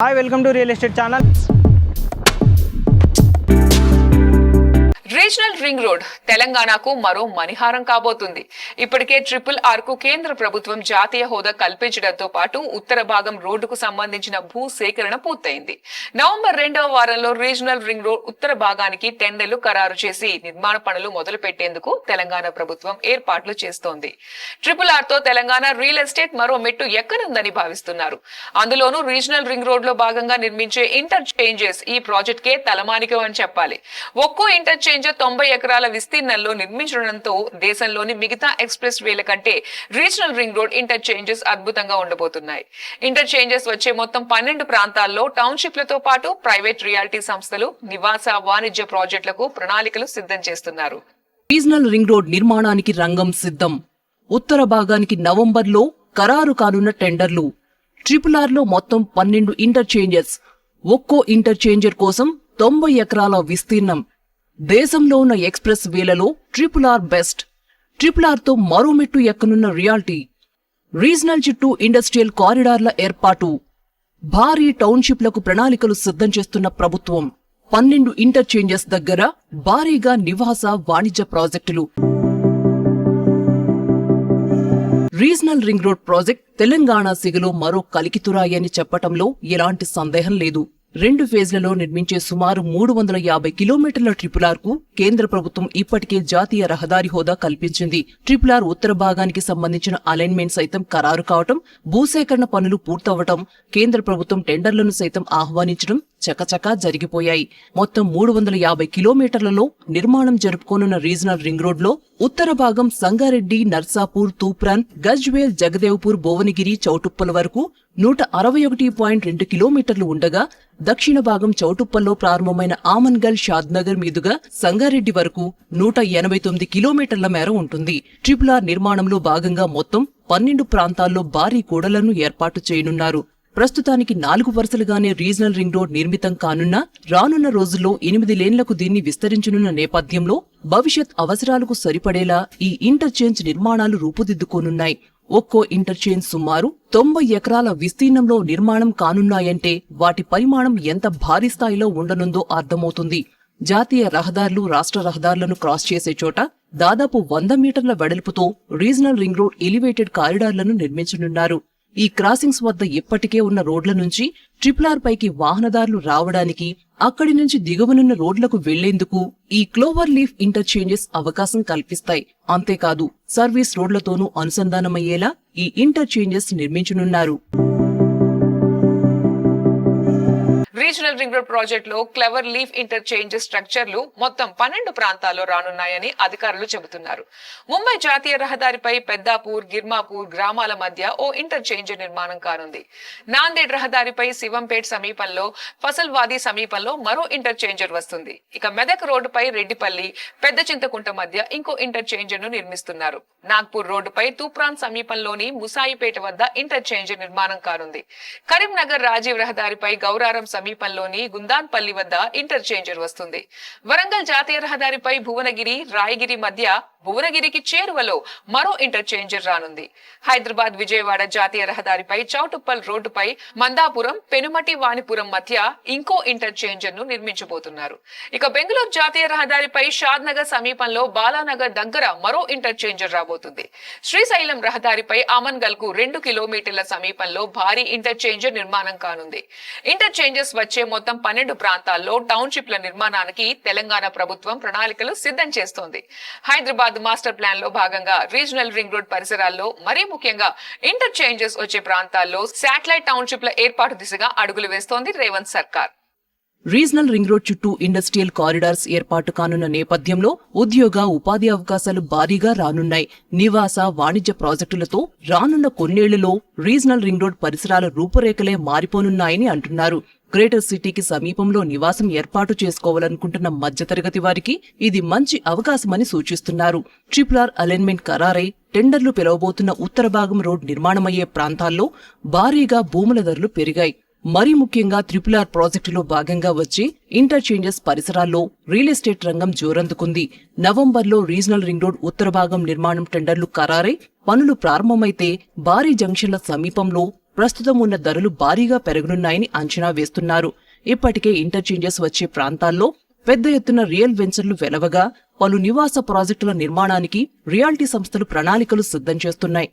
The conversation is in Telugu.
Hi, welcome to Real Estate Channel. Regional ring road తెలంగాణకు మరో మణిహారం కాబోతుంది. ఇప్పటికే ట్రిపుల్ ఆర్కు కేంద్ర ప్రభుత్వం జాతీయ హోదా కల్పించడంతో పాటు ఉత్తర భాగం రోడ్డుకు సంబంధించిన భూ సేకరణ పూర్తయింది. నవంబర్ రెండవ వారంలో రీజనల్ రింగ్ రోడ్ ఉత్తర భాగానికి టెండర్లు ఖరారు చేసి నిర్మాణ పనులు మొదలు పెట్టేందుకు తెలంగాణ ప్రభుత్వం ఏర్పాట్లు చేస్తోంది. ట్రిపుల్ ఆర్తో తెలంగాణ రియల్ ఎస్టేట్ మరో మెట్టు ఎక్కనుందని భావిస్తున్నారు. అందులోనూ రీజనల్ రింగ్ రోడ్లో భాగంగా నిర్మించే ఇంటర్ చేంజెస్ ఈ ప్రాజెక్ట్ కే తలమానికం అని చెప్పాలి. ఒక్కో ఇంటర్ చేంజర్ తొంభై ఎకరాల విస్తీర్ణంలో నిర్మించడంతో దేశంలోని మిగతా ఎక్స్ప్రెస్ వేల కంటే రీజనల్ రింగ్ రోడ్ ఇంటర్చేంజెస్ అద్భుతంగా ఉండబోతున్నాయి. ఇంటర్చేంజెస్ వచ్చే మొత్తం పన్నెండు ప్రాంతాల్లో టౌన్షిప్లతో పాటు ప్రైవేట్ రియాలిటీ సంస్థలు నివాస వాణిజ్య ప్రాజెక్టులకు ప్రణాళికలు సిద్ధం చేస్తున్నారు. రీజనల్ రింగ్ రోడ్ నిర్మాణానికి రంగం సిద్ధం. ఉత్తర భాగానికి నవంబర్లో ఖరారు కానున్న టెండర్లు. ట్రిపుల్ ఆర్లో మొత్తం పన్నెండు ఇంటర్చేంజర్స్ ఒక్కో ఇంటర్చేంజర్ కోసం తొంభై ఎకరాల విస్తీర్ణం. దేశంలో ఉన్న ఎక్స్ప్రెస్ వేలలో ట్రిపుల్ ఆర్ బెస్ట్. ట్రిపుల్ ఆర్తో మరో మెట్టు ఎక్కనున్న రియాల్టీ. రీజనల్ చుట్టూ ఇండస్ట్రియల్ కారిడార్ల ఏర్పాటు. భారీ టౌన్షిప్లకు ప్రణాళికలు సిద్ధం చేస్తున్న ప్రభుత్వం. పన్నెండు ఇంటర్చేంజెస్ దగ్గర భారీగా నివాస వాణిజ్య ప్రాజెక్టులు. Regional ring road project Telangana సిగలో మరో కలికితురాయి అని చెప్పటంలో ఎలాంటి సందేహం లేదు. రెండు ఫేజ్లలో నిర్మించే సుమారు మూడు వందల యాభై కిలోమీటర్ల ట్రిపుల్కు కేంద్ర ప్రభుత్వం ఇప్పటికే జాతీయ రహదారి హోదా కల్పించింది. ట్రిపుల్ ఆర్ ఉత్తర భాగానికి సంబంధించిన అలైన్మెంట్ సైతం ఖరారు కావటం భూసేకరణ పనులు పూర్తవటం కేంద్ర ప్రభుత్వం టెండర్లను సైతం ఆహ్వానించడం చకచకా జరిగిపోయాయి. మొత్తం మూడు వందల యాభై కిలోమీటర్లలో నిర్మాణం జరుపుకోనున్న రీజనల్ రింగ్ రోడ్లో ఉత్తర భాగం సంగారెడ్డి నర్సాపూర్ తూప్రాన్ గజ్వేల్ జగదేవ్పూర్ భువనగిరి చౌటుప్పల వరకు నూట అరవై ఒకటి పాయింట్ రెండు కిలోమీటర్లు ఉండగా దక్షిణ భాగం చౌటుప్పల్లో ప్రారంభమైన ఆమన్గల్ షాద్నగర్ మీదుగా సంగారెడ్డి వరకు నూట ఎనభై తొమ్మిది కిలోమీటర్ల మేర ఉంటుంది. ట్రిపుల్ ఆర్ నిర్మాణంలో భాగంగా మొత్తం పన్నెండు ప్రాంతాల్లో భారీ కూడలను ఏర్పాటు చేయనున్నారు. ప్రస్తుతానికి నాలుగు వరుసలుగానే రీజనల్ రింగ్ రోడ్ నిర్మితం కానున్నా రానున్న రోజుల్లో ఎనిమిది లేన్లకు దీన్ని విస్తరించనున్న నేపథ్యంలో భవిష్యత్ అవసరాలకు సరిపడేలా ఈ ఇంటర్చేంజ్ నిర్మాణాలు రూపుదిద్దుకోనున్నాయి. ఒక్కో ఇంటర్చేంజ్ సుమారు తొంభై ఎకరాల విస్తీర్ణంలో నిర్మాణం కానున్నాయంటే వాటి పరిమాణం ఎంత భారీ స్థాయిలో ఉండనుందో అర్థమవుతుంది. జాతీయ రహదారులు రాష్ట్ర రహదారులను క్రాస్ చేసే చోట దాదాపు వంద మీటర్ల వెడల్పుతో రీజనల్ రింగ్ రోడ్ ఎలివేటెడ్ కారిడార్లను నిర్మించనున్నారు. ఈ క్రాసింగ్స్ వద్ద ఇప్పటికే ఉన్న రోడ్ల నుంచి ట్రిపుల్ ఆర్ పైకి వాహనదారులు రావడానికి అక్కడి నుంచి దిగువనున్న రోడ్లకు వెళ్ళేందుకు ఈ క్లోవర్ లీఫ్ ఇంటర్చేంజెస్ అవకాశం కల్పిస్తాయి. అంతేకాదు సర్వీస్ రోడ్లతోనూ అనుసంధానమయ్యేలా ఈ ఇంటర్చేంజెస్ నిర్మించనున్నారు. రీజనల్ రింగ్ రోడ్ ప్రాజెక్ట్లో క్లవర్ లీఫ్ ఇంటర్చేంజ్ స్ట్రక్చర్లు మొత్తం పన్నెండు ప్రాంతాల్లో రానున్నాయని అధికారులు చెబుతున్నారు. ముంబై జాతీయ రహదారిపై పెద్దాపూర్ గిర్మాపూర్ గ్రామాల మధ్య ఓ ఇంటర్చేంజ్ నిర్మాణం కానుంది. నాందేడ్ రహదారిపై శివంపేట్ సమీపంలో ఫసల్వాది సమీపంలో మరో ఇంటర్చేంజర్ వస్తుంది. ఇక మెదక్ రోడ్డుపై రెడ్డిపల్లి పెద్ద చింతకుంట మధ్య ఇంకో ఇంటర్చేంజర్ను నిర్మిస్తున్నారు. నాగ్పూర్ రోడ్డుపై తూప్రాన్ సమీపంలోని ముసాయిపేట వద్ద ఇంటర్చేంజ్ నిర్మాణం కానుంది. కరీంనగర్ రాజీవ్ రహదారిపై గౌరారం సమీపంలోని గుందాన్పల్లి వద్ద ఇంటర్చేంజర్ వస్తుంది. వరంగల్ జాతీయ రహదారిపై భువనగిరి రాయగిరి మధ్య భువనగిరికి చేరువలో మరో ఇంటర్చేంజర్ రానుంది. హైదరాబాద్ విజయవాడ జాతీయ రహదారిపై చౌటుప్పల్ రోడ్డుపై మందాపురం పెనుమటి వాణిపురం మధ్య ఇంకో ఇంటర్చేంజర్ను నిర్మించబోతున్నారు. ఇక బెంగళూరు జాతీయ రహదారిపై షాద్ నగర్ సమీపంలో బాలానగర్ దగ్గర మరో ఇంటర్చేంజర్ రాబోతుంది. శ్రీశైలం రహదారిపై ఆమన్గల్కు రెండు కిలోమీటర్ల సమీపంలో భారీ ఇంటర్చేంజర్ నిర్మాణం కానుంది. ఇంటర్చేంజెస్ వచ్చే మొత్తం పన్నెండు ప్రాంతాల్లో టౌన్షిప్ల నిర్మాణానికి తెలంగాణ ప్రభుత్వం ప్రణాళికలు సిద్ధం చేస్తోంది. హైదరాబాద్ మాస్టర్ ప్లాన్లో భాగంగా రీజనల్ రింగ్ రోడ్ పరిసరాల్లో మరీ ముఖ్యంగా ఇంటర్చేంజెస్ వచ్చే ప్రాంతాల్లో శాటిలైట్ టౌన్షిప్ల ఏర్పాటు దిశగా అడుగులు వేస్తోంది రేవంత్ సర్కార్. రీజనల్ రింగ్ రోడ్ చుట్టూ ఇండస్ట్రియల్ కారిడార్స్ ఏర్పాటు కానున్న నేపథ్యంలో ఉద్యోగ ఉపాధి అవకాశాలు భారీగా రానున్నాయి. నివాస వాణిజ్య ప్రాజెక్టులతో రానున్న కొన్నేళ్ళలో రీజనల్ రింగ్ రోడ్ పరిసరాల రూపురేఖలే మారిపోనున్నాయని అంటున్నారు. గ్రేటర్ సిటీకి సమీపంలో నివాసం ఏర్పాటు చేసుకోవాలనుకుంటున్న మధ్యతరగతి వారికి ఇది మంచి అవకాశమని సూచిస్తున్నారు. ట్రిపుల్ ఆర్ అలైన్మెంట్ ఖరారై టెండర్లు పిలవబోతున్న ఉత్తర భాగం రోడ్ నిర్మాణమయ్యే ప్రాంతాల్లో భారీగా భూముల ధరలు పెరిగాయి. మరీ ముఖ్యంగా త్రిపుల్ ఆర్ ప్రాజెక్టులో భాగంగా వచ్చే ఇంటర్చేంజెస్ పరిసరాల్లో రియల్ ఎస్టేట్ రంగం జోరందుకుంది. నవంబర్లో రీజనల్ రింగ్ రోడ్ ఉత్తర భాగం నిర్మాణం టెండర్లు ఖరారై పనులు ప్రారంభమైతే భారీ జంక్షన్ల సమీపంలో ప్రస్తుతం ఉన్న ధరలు భారీగా పెరగనున్నాయని అంచనా వేస్తున్నారు. ఇప్పటికే ఇంటర్చేంజెస్ వచ్చే ప్రాంతాల్లో పెద్ద ఎత్తున రియల్ వెంచర్లు వెలవగా పలు నివాస ప్రాజెక్టుల నిర్మాణానికి రియాల్టీ సంస్థలు ప్రణాళికలు సిద్ధం చేస్తున్నాయి.